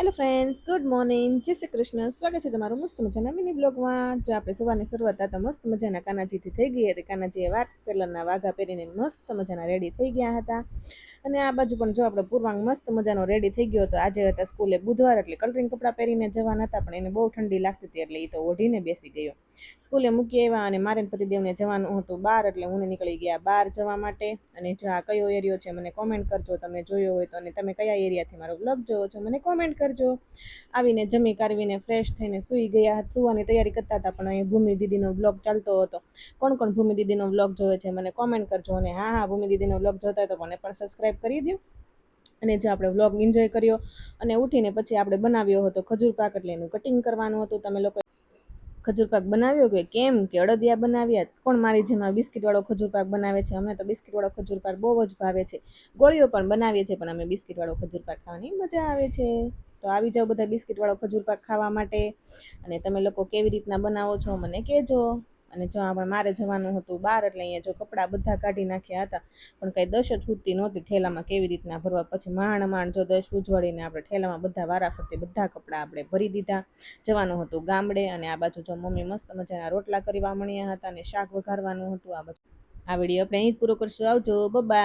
Hello friends good morning જય શ્રી કૃષ્ણ. સ્વાગત છે તમારું મસ્ત મજાના મિની બ્લોગમાં જો આપણે સવારની શરૂઆત તો મસ્ત મજાના કાનાજીથી થઈ ગઈ હતી. કાનાજીએ વાત કલરના વાઘા પહેરીને મસ્ત મજાના રેડી થઈ ગયા હતા. અને આ બાજુ પણ જો આપણે પૂર્વાંગ મસ્ત મજાનો રેડી થઈ ગયો હતો. આજે હતા સ્કૂલે બુધવાર, એટલે કલરિંગ કપડાં પહેરીને જવાના હતા, પણ એને બહુ ઠંડી લાગતી હતી, એટલે એ તો ઓઢીને બેસી ગયો. સ્કૂલે મૂકી આવ્યા અને મારે પતિદેવને જવાનું હતું બહાર, એટલે હું નીકળી ગયા બહાર જવા માટે. અને જો આ કયો એરિયો છે મને કોમેન્ટ કરજો, તમે જોયો હોય તો, અને તમે કયા એરિયાથી મારો બ્લોગ જોવો છો મને કોમેન્ટ કરજો. આવીને જમી કાઢવીને ફ્રેશ થઈને સૂઈ ગયા સુવાની તૈયારી કરતા હતા, પણ અહીં ભૂમિ દીદીનો બ્લોગ ચાલતો હતો. કોણ કોણ ભૂમિ દીદીનો બ્લોગ જોવે છે મને કોમેન્ટ કરજો, અને હા હા, ભૂમિ દીદીનો બ્લોગ જોતા હતો મને પણ સબસ્ક્રાઈબ કરી દો અને જે આપણે વ્લોગ એન્જોય કર્યો અને ઉઠીને પછી આપણે બનાવ્યો હતો ખજૂર પાક એટલે એનું કટિંગ કરવાનું હતું. તમે લોકો ખજૂર પાક બનાવ્યો કે કેમ? કે અડદિયા બનાવ્યા. પણ મારી જેમાં બિસ્કિટવાળો ખજૂર પાક બનાવે છે. અમે તો બિસ્કિટવાળો ખજૂર પાક બહુ જ ભાવે છે. ગોળીઓ પણ બનાવીએ છીએ, પણ અમે બિસ્કિટવાળો ખજૂર પાક ખાવાની મજા આવે છે. તો આવી જાઓ બધા બિસ્કિટવાળો ખજૂર પાક ખાવા માટે. અને તમે લોકો કેવી રીતના બનાવો છો, મને કહેજો. અને જો આપણે મારે જવાનું હતું બહાર, એટલે અહીંયા જો કપડાં બધા કાઢી નાખ્યા હતા, પણ કાંઈ દશ જ છૂટતી નહોતી ઠેલામાં કેવી રીતના ભરવા. પછી માંડ માણ જો દશ ઉજવાડીને આપણે ઠેલામાં બધા વારા ફરતી બધા કપડાં આપણે ભરી દીધા. જવાનું હતું ગામડે અને આ બાજુ જો મમ્મી મસ્ત મજાના રોટલા કરવા મળ્યા હતા અને શાક વઘારવાનું હતું આ બાજુ. આ વીડિયો આપણે અહીં પૂરો કરશું. આવજો. બાય